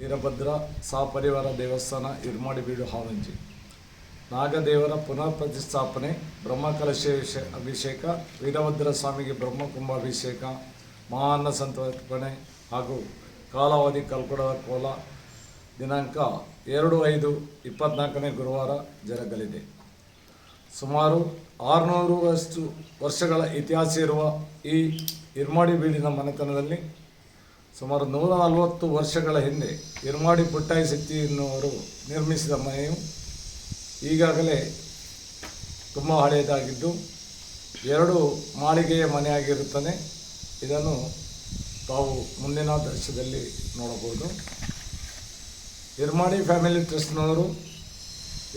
ವೀರಭದ್ರ ಸಹಪರಿವಾರ ದೇವಸ್ಥಾನ ಇರ್ಮಾಡಿಬೀಡು ಹಾವಂಜಿ ನಾಗದೇವರ ಪುನರ್ ಪ್ರತಿಷ್ಠಾಪನೆ ಬ್ರಹ್ಮಕಲಶೇಷ ಅಭಿಷೇಕ, ವೀರಭದ್ರ ಸ್ವಾಮಿಗೆ ಬ್ರಹ್ಮಕುಂಭಾಭಿಷೇಕ ಮಹಾನ್ನ ಸಂತರ್ಪಣೆ ಹಾಗೂ ಕಾಲಾವಧಿ ಕಲ್ಕೊಡದ ಕೋಲ ದಿನಾಂಕ ಎರಡು ಐದು ಇಪ್ಪತ್ನಾಲ್ಕನೇ ಗುರುವಾರ ಜರಗಲಿದೆ. ಸುಮಾರು ಆರುನೂರಷ್ಟು ವರ್ಷಗಳ ಇತಿಹಾಸ ಇರುವ ಈ ಇರ್ಮಾಡಿ ಬೀಡಿನ ಮನೆತನದಲ್ಲಿ ಸುಮಾರು ನೂರ ನಲವತ್ತು ವರ್ಷಗಳ ಹಿಂದೆ ಇರ್ಮಾಡಿ ಪುಟ್ಟಾಯಿ ಶೆಟ್ಟಿ ಎನ್ನುವರು ನಿರ್ಮಿಸಿದ ಮನೆಯು ಈಗಾಗಲೇ ತುಂಬ ಹಳೆಯದಾಗಿದ್ದು ಎರಡು ಮಾಳಿಗೆಯ ಮನೆಯಾಗಿರುತ್ತದೆ. ಇದನ್ನು ತಾವು ಮುಂದಿನ ದೃಶ್ಯದಲ್ಲಿ ನೋಡಬಹುದು. ಇರ್ಮಾಡಿ ಫ್ಯಾಮಿಲಿ ಟ್ರಸ್ಟ್ನವರು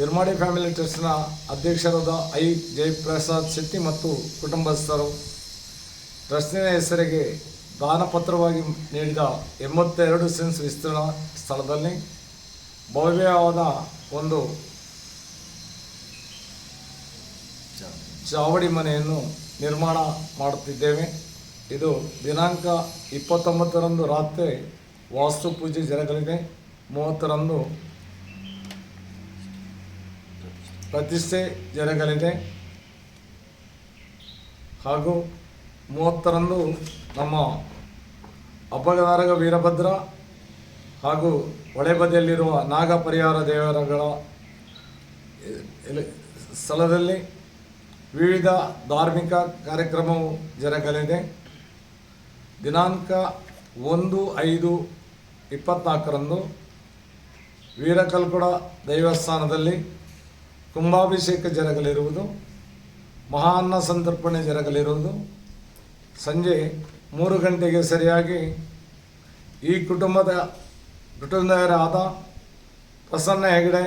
ಇರ್ಮಾಡಿ ಫ್ಯಾಮಿಲಿ ಟ್ರಸ್ಟ್ನ ಅಧ್ಯಕ್ಷರಾದ ಐ. ಜಯಪ್ರಸಾದ್ ಶೆಟ್ಟಿ ಮತ್ತು ಕುಟುಂಬಸ್ಥರು ಟ್ರಸ್ಟಿನ ಹೆಸರಿಗೆ ದಾನಪತ್ರವಾಗಿ ನೀಡಿದ ಎಂಬತ್ತೆರಡು ಸೆನ್ಸ್ ವಿಸ್ತೀರ್ಣ ಸ್ಥಳದಲ್ಲಿ ಭವ್ಯವಾದ ಒಂದು ಚಾವಡಿ ಮನೆಯನ್ನು ನಿರ್ಮಾಣ ಮಾಡುತ್ತಿದ್ದೇವೆ. ಇದು ದಿನಾಂಕ ಇಪ್ಪತ್ತೊಂಬತ್ತರಂದು ರಾತ್ರಿ ವಾಸ್ತು ಪೂಜೆ ಜರಗಲಿದೆ. ಮೂವತ್ತರಂದು ಪ್ರತಿಷ್ಠೆ ಜರಗಲಿದೆ. ಹಾಗೂ ಮೂವತ್ತರಂದು ನಮ್ಮ ಅಪ್ಪಗದಾರಗ ವೀರಭದ್ರ ಹಾಗೂ ಹೊಳೆಬದಿಯಲ್ಲಿರುವ ನಾಗಪರಿಹಾರ ದೇವರಗಳ ಸ್ಥಳದಲ್ಲಿ ವಿವಿಧ ಧಾರ್ಮಿಕ ಕಾರ್ಯಕ್ರಮವು ಜರಗಲಿದೆ. ದಿನಾಂಕ ಒಂದು ಐದು ಇಪ್ಪತ್ನಾಲ್ಕರಂದು ವೀರಕಲ್ಕುಡ ದೈವಸ್ಥಾನದಲ್ಲಿ ಕುಂಭಾಭಿಷೇಕ ಜರಗಲಿರುವುದು, ಮಹಾನ್ನ ಸಂತರ್ಪಣೆ ಜರಗಲಿರುವುದು. ಸಂಜೆ ಮೂರು ಗಂಟೆಗೆ ಸರಿಯಾಗಿ ಈ ಕುಟುಂಬದ ಕುಟುಂಬದವರಾದ ಪ್ರಸನ್ನ ಹೆಗಡೆ,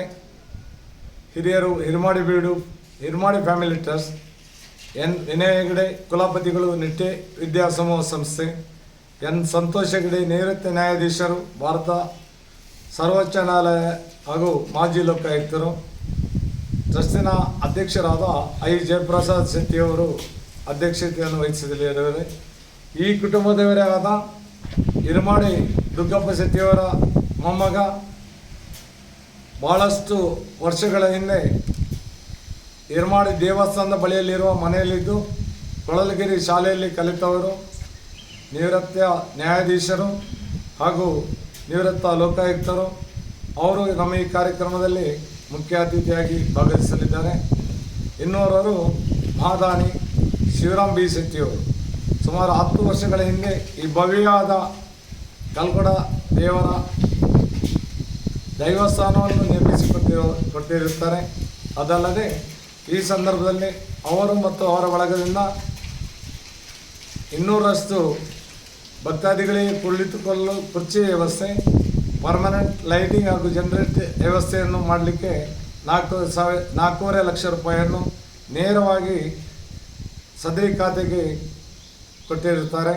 ಹಿರಿಯರು ಹಿರಿಮಾಡಿ ಬೀಡು, Hirimadi family trust, N Vinaya Hegde, ಕುಲಪತಿಗಳು Nitte ವಿದ್ಯಾಸಮೂಹ ಸಂಸ್ಥೆ, ಎನ್ ಸಂತೋಷ್ ಹೆಗಡೆ, ನಿವೃತ್ತ ನ್ಯಾಯಾಧೀಶರು, ಭಾರತ ಸರ್ವೋಚ್ಚ ನ್ಯಾಯಾಲಯ ಹಾಗೂ ಮಾಜಿ ಲೋಕಾಯುಕ್ತರು, ಟ್ರಸ್ಟಿನ ಅಧ್ಯಕ್ಷರಾದ ಐ ಜಯಪ್ರಸಾದ್ ಶೆಟ್ಟಿಯವರು ಅಧ್ಯಕ್ಷತೆಯನ್ನು ವಹಿಸಿದ್ದಾರೆ. ಈ ಕುಟುಂಬದವರೇ ಆದ ಇರುಮಾಡಿ ದುರ್ಗಪ್ಪ ಶೆಟ್ಟಿಯವರ ಮೊಮ್ಮಗ ಭಾಳಷ್ಟು ವರ್ಷಗಳ ಹಿಂದೆ ಇರ್ಮಾಡಿ ದೇವಸ್ಥಾನದ ಬಳಿಯಲ್ಲಿರುವ ಮನೆಯಲ್ಲಿದ್ದು ಕೊಳಲಗಿರಿ ಶಾಲೆಯಲ್ಲಿ ಕಲಿತವರು, ನಿವೃತ್ತ ನ್ಯಾಯಾಧೀಶರು ಹಾಗೂ ನಿವೃತ್ತ ಲೋಕಾಯುಕ್ತರು. ಅವರು ನಮ್ಮ ಈ ಕಾರ್ಯಕ್ರಮದಲ್ಲಿ ಮುಖ್ಯ ಅತಿಥಿಯಾಗಿ ಭಾಗವಹಿಸಲಿದ್ದಾರೆ. ಇನ್ನೋರವರು ಮಹಾದಾನಿ ಶಿವರಾಮ್ ಬಿ ಶೆಟ್ಟಿಯವರು. ಸುಮಾರು ಹತ್ತು ವರ್ಷಗಳ ಹಿಂದೆ ಈ ಭವ್ಯವಾದ ಕಲ್ಕೊಡ ದೇವರ ದೈವಸ್ಥಾನವನ್ನು ನಿರ್ಮಿಸಿಕೊಟ್ಟಿರೋ, ಕೊಟ್ಟಿರುತ್ತಾರೆ. ಅದಲ್ಲದೆ ಈ ಸಂದರ್ಭದಲ್ಲಿ ಅವರು ಮತ್ತು ಅವರ ಬಳಗದಿಂದ ಇನ್ನೂರಷ್ಟು ಭಕ್ತಾದಿಗಳಿಗೆ ಕುಳಿತುಕೊಳ್ಳಲು ಕುರ್ಚಿ ವ್ಯವಸ್ಥೆ ಪರ್ಮನೆಂಟ್ ಲೈಟಿಂಗ್ ಹಾಗೂ ಜನರೇಟ್ ವ್ಯವಸ್ಥೆಯನ್ನು ಮಾಡಲಿಕ್ಕೆ ನಾಲ್ಕು ಸಾವಿರ, ನಾಲ್ಕೂವರೆ ಲಕ್ಷ ರೂಪಾಯಿಯನ್ನು ನೇರವಾಗಿ ಸದರಿ ಖಾತೆಗೆ ಕೊಟ್ಟಿರುತ್ತಾರೆ.